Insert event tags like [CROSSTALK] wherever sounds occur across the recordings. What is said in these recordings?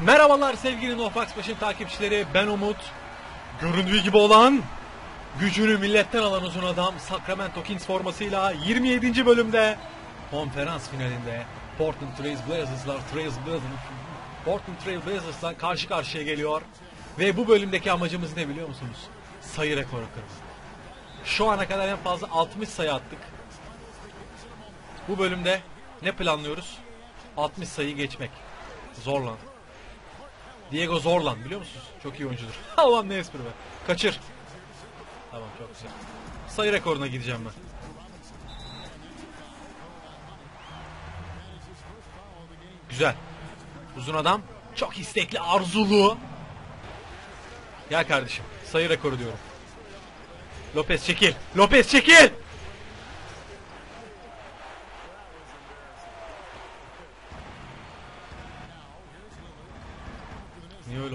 Merhabalar sevgili Nofax Baş'ın takipçileri. Ben Umut. Göründüğü gibi olan gücünü milletten alan uzun adam Sacramento Kings formasıyla 27. bölümde konferans finalinde Portland Trail Blazers'lar Trail Blazers Portland Trail Blazers'la karşı karşıya geliyor. Ve bu bölümdeki amacımız ne biliyor musunuz? Sayı rekoru kırmak. Şu ana kadar en fazla 60 sayı attık. Bu bölümde ne planlıyoruz? 60 sayı geçmek. Zorlan. Diego Zorlan biliyor musunuz? Çok iyi oyuncudur. [LAUGHS] Aman ne espri be. Kaçır. Tamam çok güzel. Sayı rekoruna gideceğim ben. Güzel. Uzun adam. Çok istekli, arzulu. Gel kardeşim. Sayı rekoru diyorum. Lopez çekil. Lopez çekil.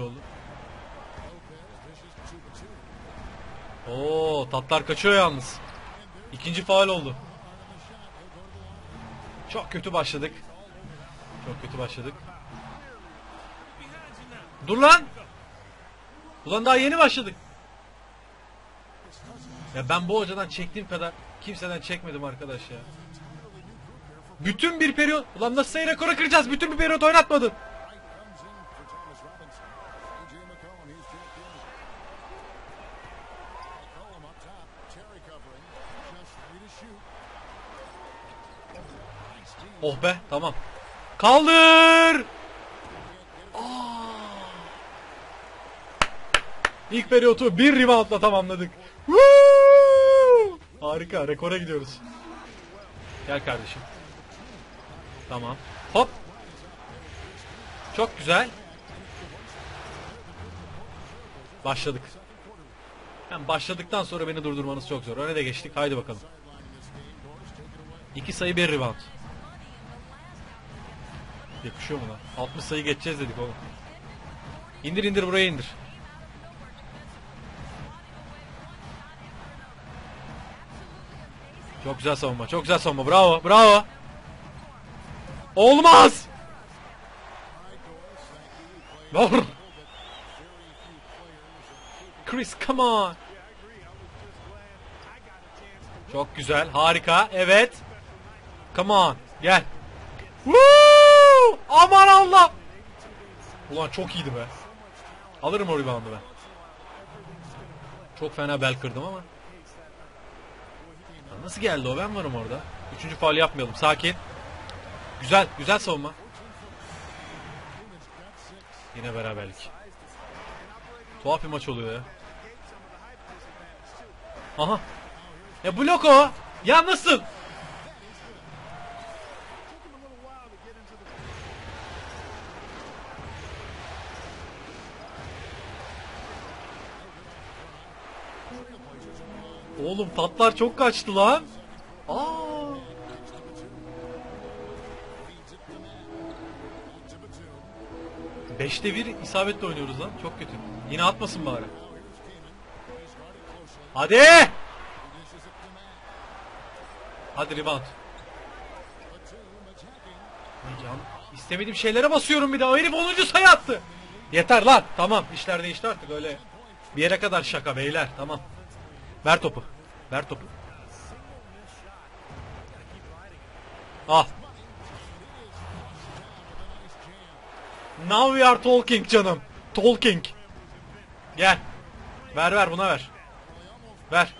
Oldu? Oo, tatlar kaçıyor yalnız. İkinci faal oldu. Çok kötü başladık. Çok kötü başladık. Dur lan. Ulan daha yeni başladık. Ya ben bu hocadan çektiğim kadar kimseden çekmedim arkadaş ya. Bütün bir periyot. Ulan nasıl sayı rekoru kıracağız? Bütün bir periyot oynatmadın. Oh be tamam. Kaldır. Aa! İlk periyotu bir reboundla tamamladık. Harika rekora gidiyoruz. Gel kardeşim. Tamam. Hop. Çok güzel. Başladık. Yani başladıktan sonra beni durdurmanız çok zor. Öne de geçtik. Haydi bakalım. İki sayı bir rebound. Yakışıyor mu lan? 60 sayı geçeceğiz dedik oğlum. İndir indir buraya indir. Çok güzel savunma. Çok güzel savunma. Bravo. Bravo. Olmaz. Doğru. Chris come on. Çok güzel. Harika. Evet. Come on. Gel. Woo! Aman Allah. Ulan çok iyiydi be. Alırım o reboundu ben. Çok fena bel kırdım ama. Ya Nasıl geldi o? Ben varım orada. Üçüncü faul yapmayalım. Sakin. Güzel. Güzel savunma. Yine beraberlik. Tuhaf bir maç oluyor ya. Aha. Ya blok o. Ya nasıl? Oğlum tatlar çok kaçtı lan. Aa. Beşte bir isabetle oynuyoruz lan. Çok kötü. Yine atmasın bari. Hadi. Hadi rebound. Can. İstemediğim şeylere basıyorum bir daha. Herif 10. sayı attı. Yeter lan. Tamam. işler değişti artık öyle. Bir yere kadar şaka beyler. Tamam. Ver topu. Ver topu. Al. Now we are talking canım. Talking. Gel. Ver ver buna ver. Ver.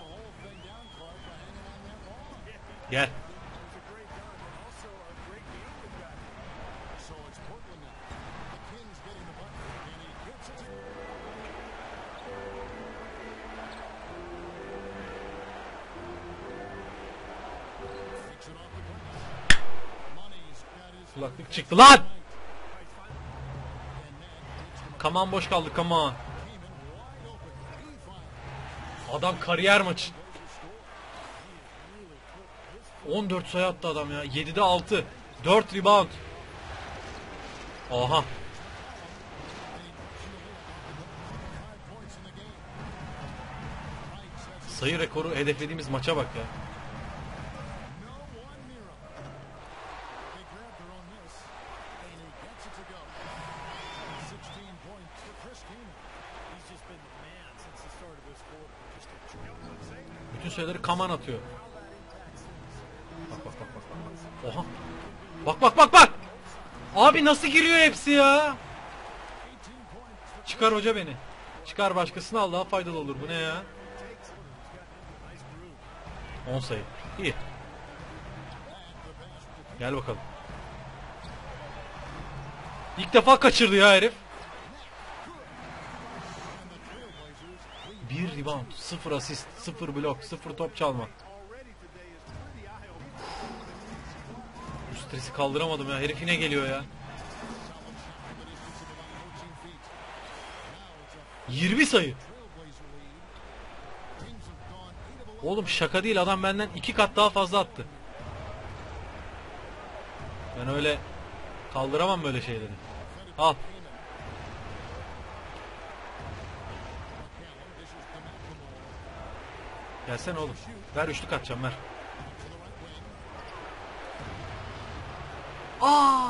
Gel. Kulaklık çıktı lan. Kaman boş kaldı kaman. Adam kariyer maçı. 14 sayı attı adam ya. 7'de 6. 4 rebound. Aha. Sayı rekoru hedeflediğimiz maça bak ya. Bütün sayıları kaman atıyor. Bak bak bak bak bak. Oha. Bak bak bak bak. Abi nasıl giriyor hepsi ya? Çıkar hoca beni. Çıkar başkasını al daha faydalı olur. Bu ne ya? 10 sayı. İyi. Gel bakalım. İlk defa kaçırdı ya herif. Bir rebound, sıfır asist, sıfır blok, sıfır top çalma. Bu stresi kaldıramadım ya. Herif yine geliyor ya. 20 sayı. Oğlum şaka değil adam benden iki kat daha fazla attı. Ben öyle kaldıramam böyle şeyleri. Al. Gelsene oğlum. Ver üçlük atacağım ver. Aa!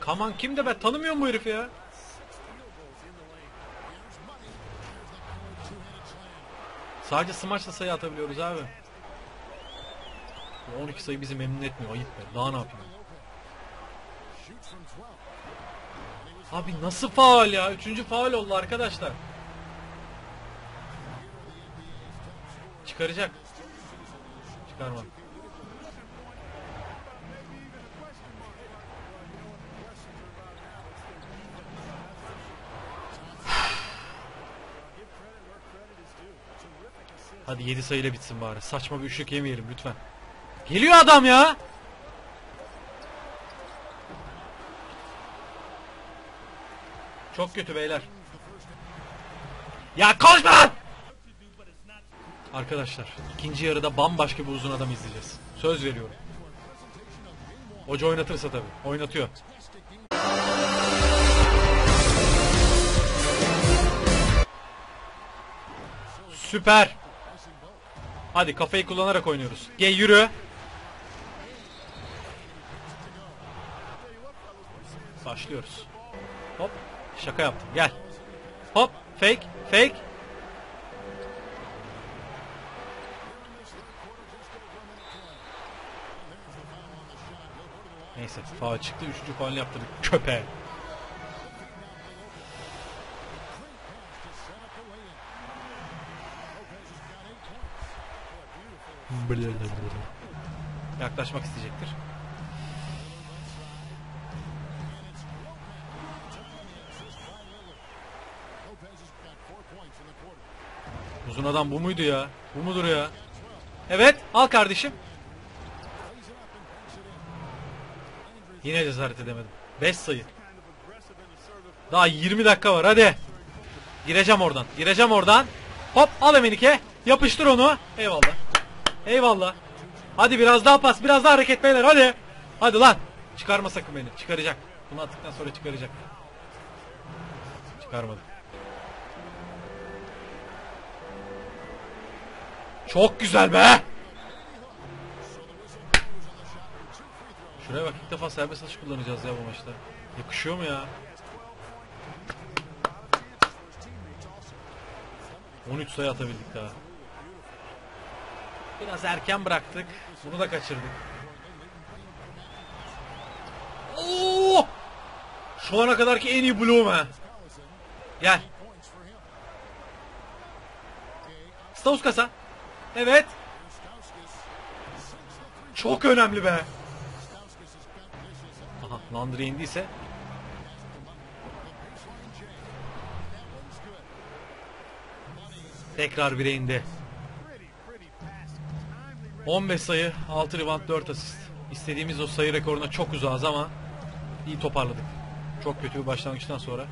Kaman kim de ben tanımıyorum bu herifi ya. Sadece smaçla sayı atabiliyoruz abi. Bu 12 sayı bizi memnun etmiyor. Ayıp be. Daha ne yapayım? Abi nasıl faal ya? Üçüncü faal oldu arkadaşlar. Çıkaracak. Çıkarmadı. Hadi 7 sayıyla bitsin bari. Saçma bir üçlük yemeyelim lütfen. Geliyor adam ya. Çok kötü beyler. Ya konuşma lan! Arkadaşlar ikinci yarıda bambaşka bir uzun adam izleyeceğiz. Söz veriyorum. Hoca oynatırsa tabii. Oynatıyor. Süper. Hadi kafayı kullanarak oynuyoruz. Gel yürü. Başlıyoruz. Hop. Şaka yaptım. Gel. Hop. Fake. Fake. Neyse faul çıktı. Üçüncü faul yaptırdık. Köpeğe. Yaklaşmak isteyecektir. Uzun adam bu muydu ya? Bu mudur ya? Evet, al kardeşim. Yine cesaret edemedim. 5 sayı. Daha 20 dakika var hadi. Gireceğim oradan. Gireceğim oradan. Hop al Emenike. Yapıştır onu. Eyvallah. Eyvallah. Hadi biraz daha pas. Biraz daha hareket beyler hadi. Hadi lan. Çıkarma sakın beni. Çıkaracak. Bunu attıktan sonra çıkaracak. Çıkarmadı. Çok güzel be. Şuraya bak ilk defa serbest atış kullanacağız ya bu maçta. Yakışıyor mu ya? 13 sayı atabildik daha. Biraz erken bıraktık. Bunu da kaçırdık. Oo! Şu ana kadarki en iyi bloğum ha. Gel. Stavus kasa. Evet. Çok önemli be. Landry indiyse. Tekrar bire indi. 15 sayı, 6 rebound, 4 asist. İstediğimiz o sayı rekoruna çok uzağız ama iyi toparladık. Çok kötü bir başlangıçtan sonra.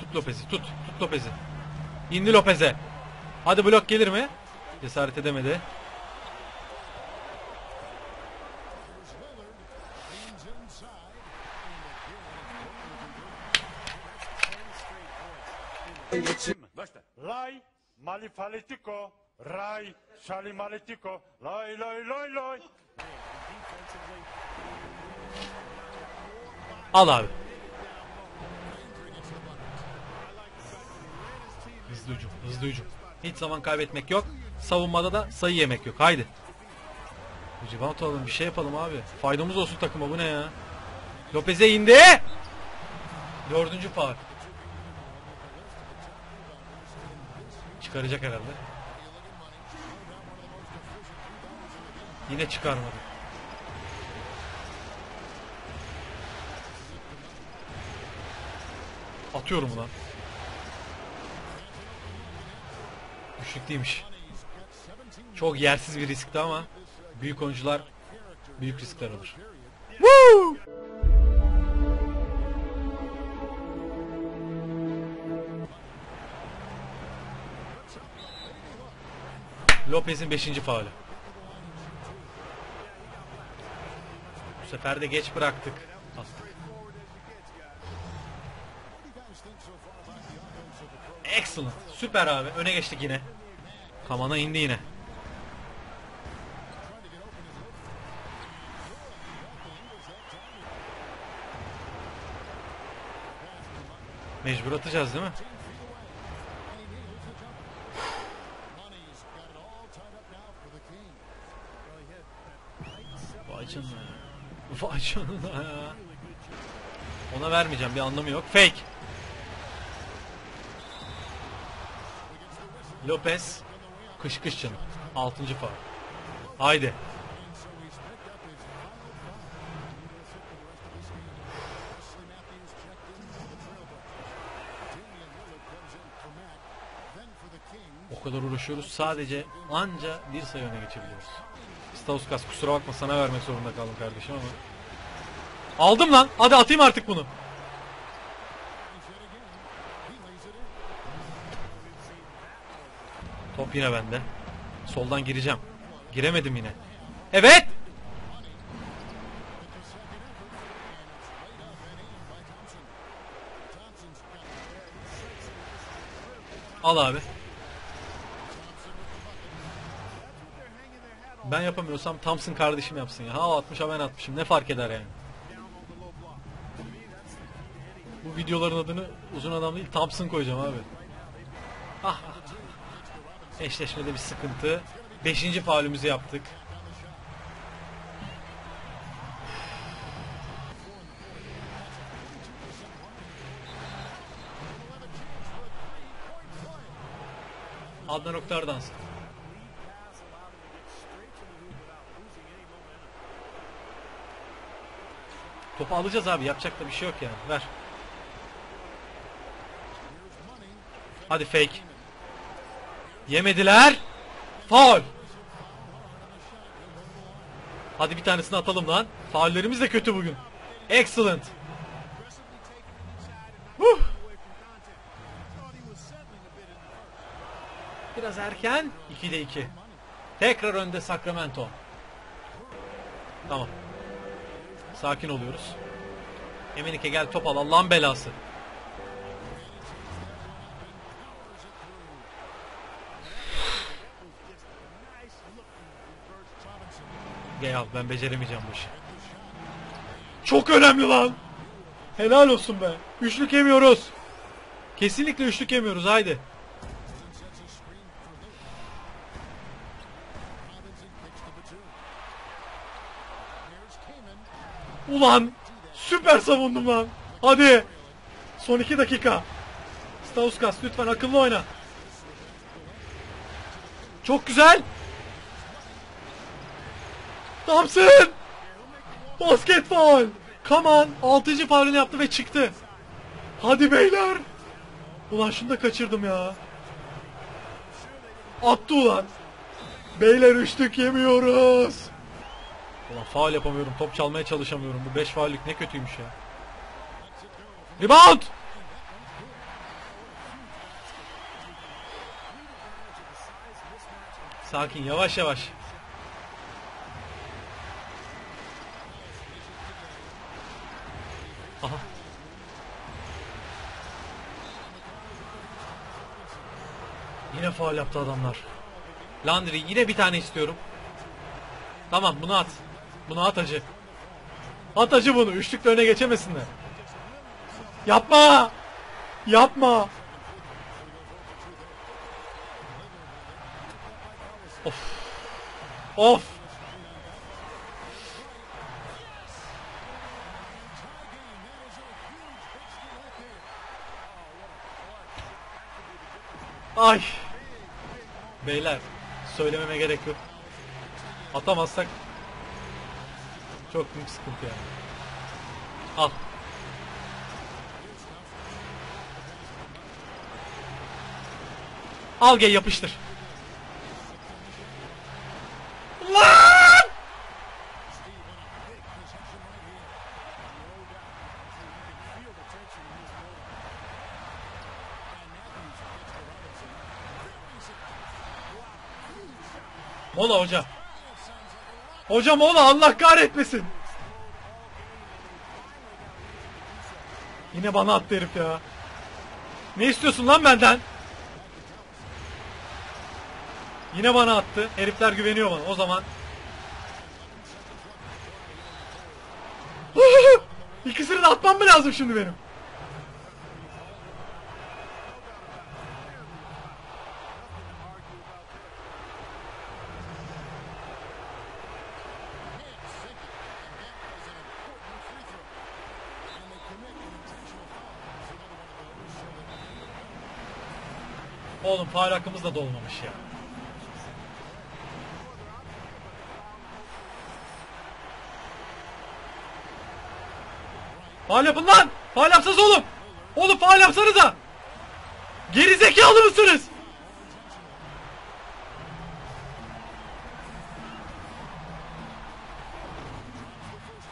Tut Lopez'i, tut. Tut Lopez'i. İndi Lopez'e. Hadi blok gelir mi? Cesaret edemedi. Başla. Lay malifalitiko, ray şalimaletiko, lay lay lay lay. Al abi. Hızlı hücum, hızlı hücum. Hiç zaman kaybetmek yok. Savunmada da sayı yemek yok. Haydi. Rebound alalım, bir şey yapalım abi. Faydamız olsun takıma, bu ne ya? Lopez'e indi. Dördüncü faul. Çıkaracak herhalde. Yine çıkarmadı. Atıyorum ulan. Güçlük değilmiş. Çok yersiz bir riskti ama büyük oyuncular büyük riskler alır. Lopez'in 5. faulü. Bu sefer de geç bıraktık. Attık. Excellent. Süper abi. Öne geçtik yine. Kamana indi yine. Mecbur atacağız değil mi? Vay canına ya. Vay Ona vermeyeceğim bir anlamı yok. Fake. Lopez. Kış kış. Altıncı faul. Haydi. O kadar uğraşıyoruz. Sadece anca bir sayı öne geçebiliyoruz. Stauskas kusura bakma sana vermek zorunda kaldım kardeşim ama. Aldım lan. Hadi atayım artık bunu. Top yine bende. Soldan gireceğim. Giremedim yine. Evet. Al abi. Ben yapamıyorsam Thompson kardeşim yapsın ya. Ha atmış ha ben atmışım. Ne fark eder yani? Bu videoların adını uzun adam değil Thompson koyacağım abi. Ah. Eşleşmede bir sıkıntı. Beşinci faulümüzü yaptık. Adnan Oktar dansı. Topu alacağız abi. Yapacak da bir şey yok yani. Ver. Hadi fake. Yemediler. Faul. Hadi bir tanesini atalım lan. Faullerimiz de kötü bugün. Excellent. Huh. Biraz erken. 2'de 2. Tekrar önde Sacramento. Tamam. Sakin oluyoruz. Emenike gel top al Allah'ın belası. Al ben beceremeyeceğim bu işi. Çok önemli lan. Helal olsun be. Üçlük yemiyoruz. Kesinlikle üçlük yemiyoruz haydi. Ulan süper savundum lan. Hadi. Son iki dakika. Stauskas lütfen akıllı oyna. Çok güzel. Thompson. Basket faul. Come on. Altıncı faulünü yaptı ve çıktı. Hadi beyler. Ulan şunu da kaçırdım ya. Attı ulan. Beyler üçlük yemiyoruz. Ulan faul yapamıyorum. Top çalmaya çalışamıyorum. Bu 5 faullük ne kötüymüş ya. Rebound! Sakin yavaş yavaş. Aha. Yine faal yaptı adamlar. Landry yine bir tane istiyorum. Tamam bunu at. Bunu at acı. At acı bunu. Üçlükle öne geçemesinler. Yapma. Yapma. Of. Of. Ay. Beyler söylememe gerek yok. Atamazsak çok büyük sıkıntı yani. Al. Al gel yapıştır. Lan! Mola hoca. Hoca mola Allah kahretmesin. Yine bana attı herif ya. Ne istiyorsun lan benden? Yine bana attı. Herifler güveniyor bana. O zaman İkisini de atmam mı lazım şimdi benim? Oğlum faal hakkımız da dolmamış ya. Faal yapın lan! Faal yapsanız oğlum! Oğlum faal yapsanıza! Geri zekalı mısınız?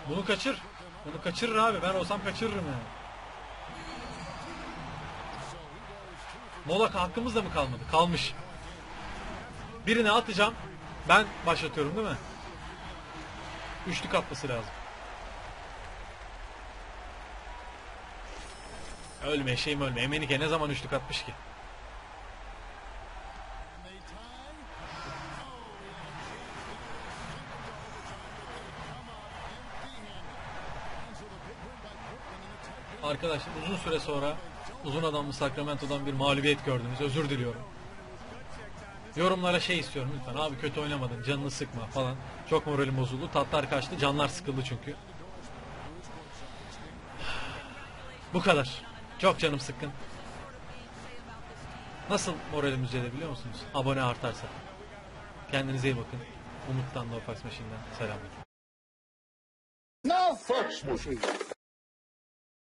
Bunu kaçır. Bunu kaçırır abi. Ben olsam kaçırırım yani. Mola hakkımız da mı kalmadı? Kalmış. Birine atacağım. Ben başlatıyorum değil mi? Üçlük atması lazım. Ölme eşeğim ölme. Emenike ne zaman üçlük atmış ki? Arkadaşlar uzun süre sonra uzun adamlı Sacramento'dan bir mağlubiyet gördünüz. Özür diliyorum. Yorumlara şey istiyorum lütfen. Abi kötü oynamadın. Canını sıkma falan. Çok moralim bozuldu. Tatlar kaçtı. Canlar sıkıldı çünkü. Bu kadar. Çok canım sıkkın. Nasıl moralim düzelir biliyor musunuz? Abone artarsa. Kendinize iyi bakın. Umut'tan da Ofax Machine'den selamlar. Now, Fox Machine.